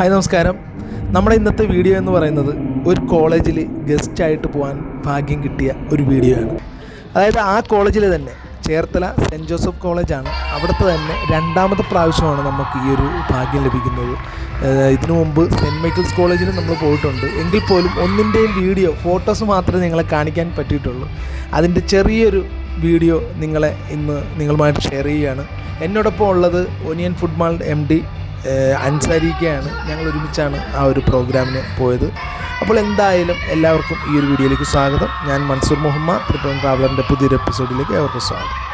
Hi നമസ്കാരം. നമ്മുടെ ഇന്നത്തെ വീഡിയോ എന്ന് പറയുന്നത് ഒരു കോളേജിൽ ഗസ്റ്റായിട്ട് പോകാൻ ഭാഗ്യം കിട്ടിയ ഒരു വീഡിയോ ആണ്. അതായത് ആ കോളേജിൽ തന്നെ ചേർത്തല സെന്റ് ജോസഫ് കോളേജാണ്. അവിടുത്തെ തന്നെ രണ്ടാമത്തെ പ്രാവശ്യമാണ് നമുക്ക് ഈ ഒരു ഭാഗ്യം ലഭിക്കുന്നത്. ഇതിനു മുമ്പ് സെന്റ് മൈക്കിൾസ് കോളേജിൽ നമ്മൾ പോയിട്ടുണ്ട്. എങ്കിൽ പോലും ഒന്നിന്റെയും വീഡിയോ ഫോട്ടോസ് മാത്രമേ നിങ്ങളെ കാണിക്കാൻ പറ്റിയിട്ടുള്ളൂ. അതിന്റെ ചെറിയൊരു വീഡിയോ നിങ്ങളെ ഇന്ന് നിങ്ങളുമായിട്ട് ഷെയർ ചെയ്യുകയാണ്. എന്നോടൊപ്പം ഉള്ളത് onion food mall M D അൻസാരിക്കയാണ്. ഞങ്ങൾ ഒരുമിച്ചാണ് ആ ഒരു പ്രോഗ്രാമിന് പോയത്. അപ്പോൾ എന്തായാലും എല്ലാവർക്കും ഈ ഒരു വീഡിയോയിലേക്ക് സ്വാഗതം. ഞാൻ മൻസൂർ മുഹമ്മദ്. ത്രിപുരം ട്രാവലറിന്റെ പുതിയൊരു എപ്പിസോഡിലേക്ക് അവർക്ക് സ്വാഗതം.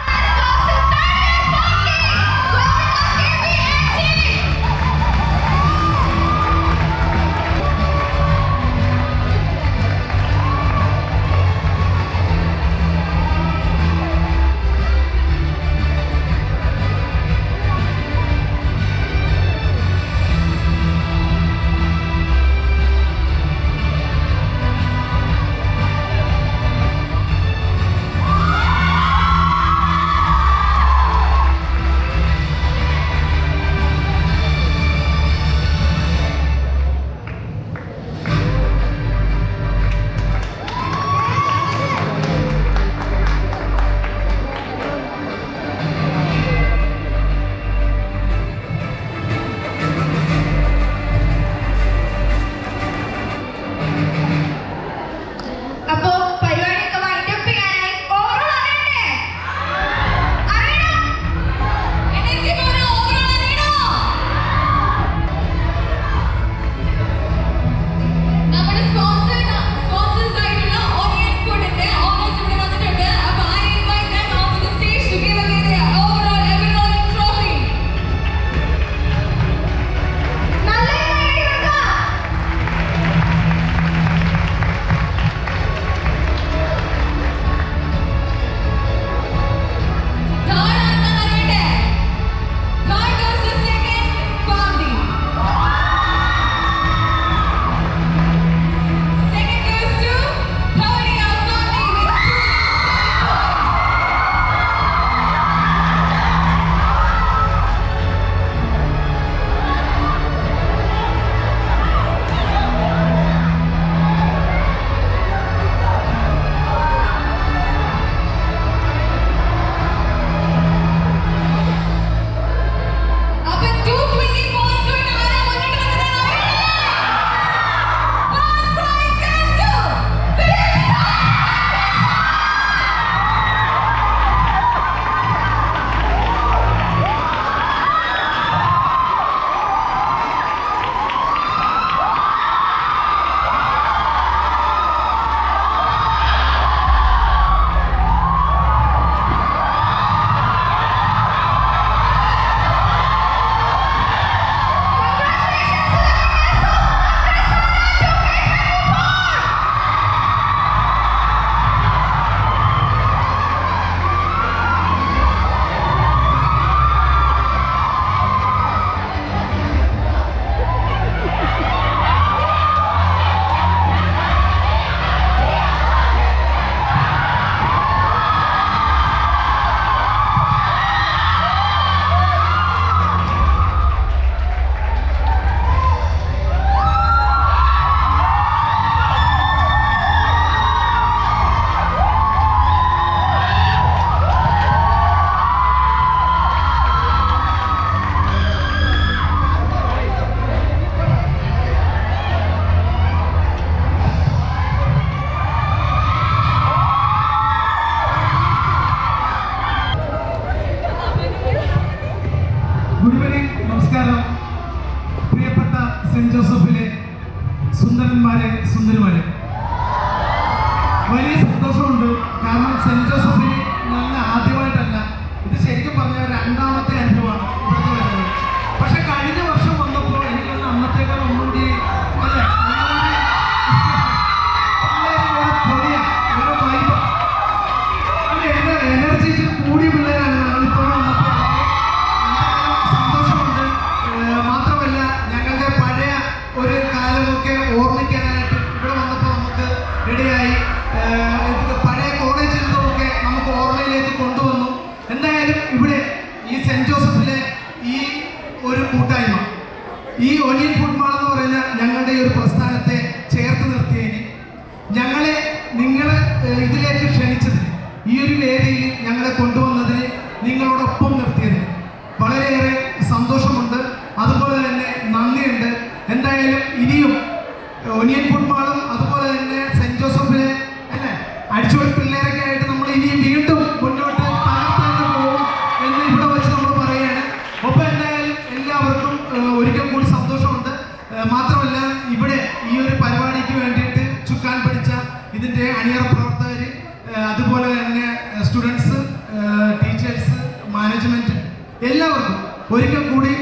നമസ്കാരം. പ്രിയപ്പെട്ട സെന്റ് ജോസഫിലെ സുന്ദരന്മാരെ സുന്ദരിമാരെ. വലിയ സന്തോഷമുണ്ട്. കാരണം സെന്റ് ജോസഫിൽ നല്ല ആദ്യമായിട്ടല്ല ഈ ഒലിയൻ ഫുഡ് മാൾ എന്ന് പറയുന്ന ഞങ്ങളുടെ ഈ ഒരു പ്രസ്ഥാനത്തെ ചേർത്ത് നിർത്തിയതിന് ഞങ്ങളെ നിങ്ങൾ ഇതിലേക്ക് ക്ഷണിച്ചതിന് ഈ ഒരു വേദിയിൽ ഞങ്ങളെ കൊണ്ടുവന്നതിന് നിങ്ങളോടൊപ്പം നിർത്തിയതിന്. വളരെയേറെ ഇതിന്റെ അണിയറ പ്രവർത്തകർ അതുപോലെ തന്നെ സ്റ്റുഡൻസ് ടീച്ചേഴ്സ് മാനേജ്മെന്റ് എല്ലാവർക്കും ഒരിക്കൽ കൂടി